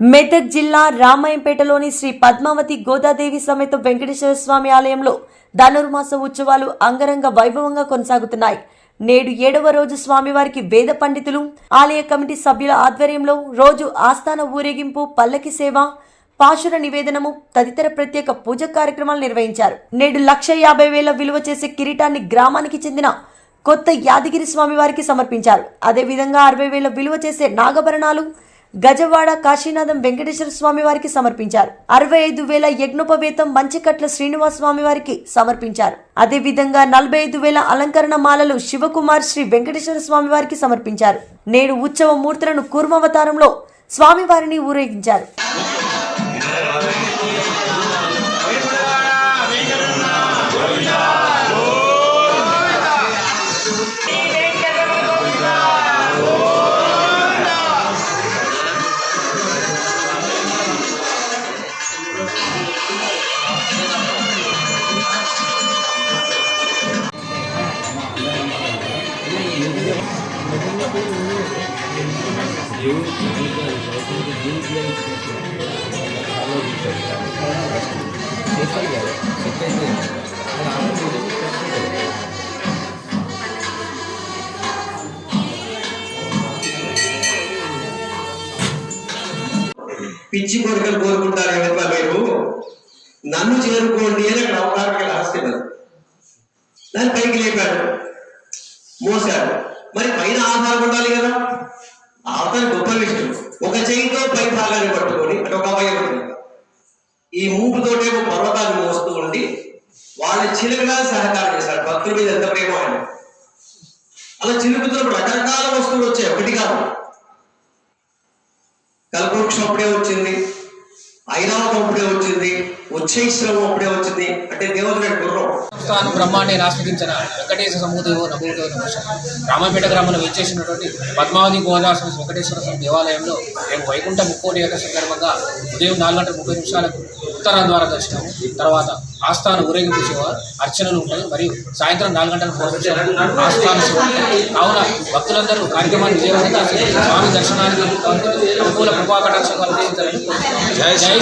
మెదక్ జిల్లా రామాయంపేటలోని శ్రీ పద్మావతి గోదాదేవి సమేత వెంకటేశ్వర స్వామి ఆలయంలో ధనుర్మాస ఉత్సవాలు అంగరంగ వైభవంగా కొనసాగుతున్నాయి. నేడు ఏడవ రోజు స్వామివారికి వేద పండితులు ఆలయ కమిటీ సభ్యుల ఆధ్వర్యంలో రోజు ఆస్థాన ఊరేగింపు పల్లకి సేవ పాశుర నివేదనము తదితర ప్రత్యేక పూజ కార్యక్రమాలు నిర్వహించారు. నేడు లక్ష యాభై వేల విలువ చేసే కిరీటాన్ని గ్రామానికి చెందిన కొత్త యాదగిరి స్వామివారికి సమర్పించారు. అదేవిధంగా అరవై వేల విలువ చేసే నాగభరణాలు గజవాడ కాశీనాథం వెంకటేశ్వర స్వామి వారికి సమర్పించారు. అరవై ఐదు వేల యజ్ఞోపవేతం మంచికట్ల శ్రీనివాస్ స్వామి వారికి సమర్పించారు. అదేవిధంగా నలభై ఐదు వేల అలంకరణ మాలలు శివకుమార్ శ్రీ వెంకటేశ్వర స్వామి వారికి సమర్పించారు. నేడు ఉత్సవ మూర్తులను కూర్మావతారంలో స్వామివారిని ఊరేగించారు. పిచ్చి కోరికలు కోరుకుంటారు కనుక మీరు నన్ను చేరుకోండి అని అక్కడ అవతారకి రహస్యం అది దాన్ని పైకి లేపాడు మోసాడు మరి పైన ఆధారం ఉండాలి కదా? అవతల గొప్ప విష్ణు ఒక చేయితో పై భాగాన్ని పట్టుకొని అంటే ఒక అవయవం ఈ మూపుతోటేమో పర్వతాన్ని మోస్తూ ఉండి వాళ్ళ చిలుకగా సహకారం చేశారు. భక్తుల మీద ఎంత ప్రేమ ఆయన. అలా చిలుకుతున్నప్పుడు రకరకాల వస్తువులు వచ్చాయి. ఒకటి కాదు. కల్పవృక్షం అప్పుడే వచ్చింది. ఐరావతం అప్పుడే వచ్చింది ఉచ్చైశ్రవం అప్పుడే వచ్చింది. అంటే దేవతల గుర్రం. తాను బ్రహ్మాండే నాస్తికించిన వెంకటేశ్వర సమూహదేవో నభూదేవ నమశ. రామపేట గ్రామంలో వచ్చేసినటువంటి పద్మావతి గోదావరి వెంకటేశ్వర స్వామి దేవాలయంలో మేము వైకుంఠ ముక్కోటి యొక్క సందర్భంగా ఉదయం నాలుగు గంటల ముప్పై నిమిషాలకు ఉత్తర ద్వారా దర్శనం తర్వాత ఆస్థాన ఊరేగింపు సేవ అర్చనలు ఉంటాయి. మరియు సాయంత్రం నాలుగు గంటల మూడు నిమిషాలకు ఆస్థాన సేవ కావున భక్తులందరూ కార్యక్రమాన్ని విజయవంతంగా స్వామి దర్శనానికి అనుకూల కృపా కటాక్షాలు జై శ్రీ